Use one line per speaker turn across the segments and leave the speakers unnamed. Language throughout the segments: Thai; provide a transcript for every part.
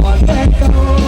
One on, let go.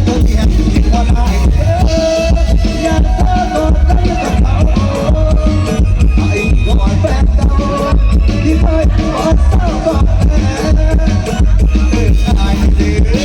I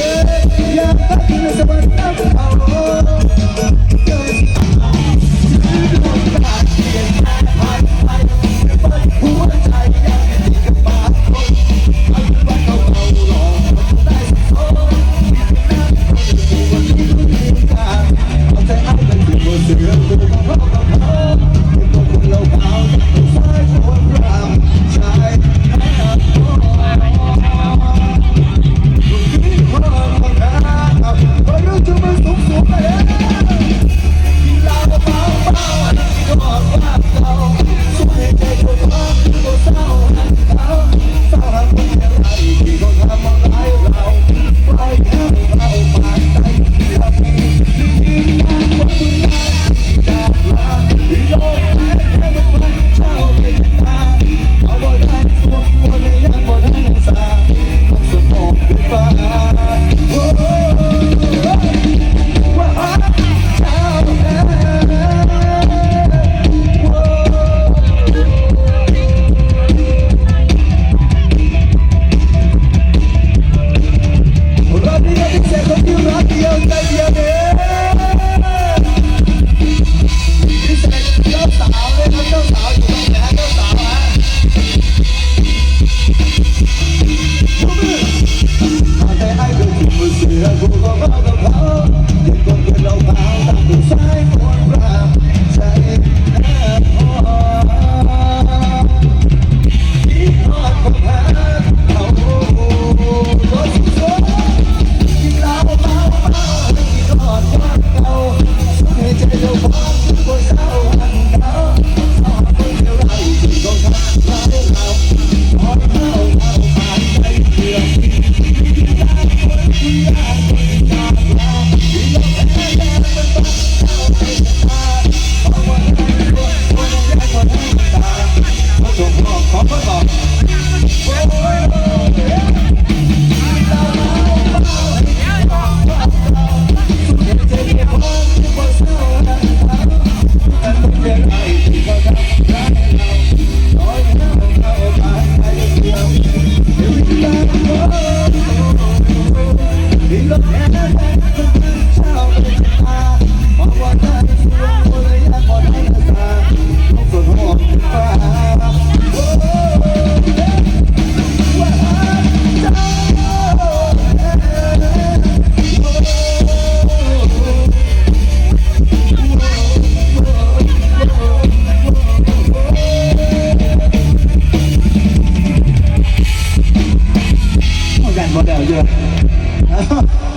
Bye.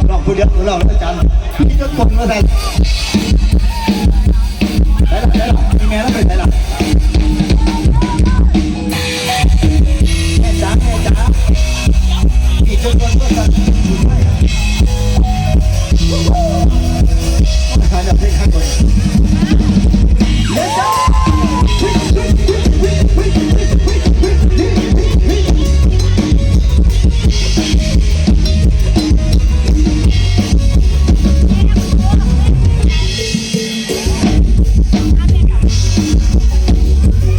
ลองพูดเยอะเราแล้วอาจารย์นี่จะกลมก็ได้ได้หรอได้หรอมีแม่แล้วเป็นได้หรอ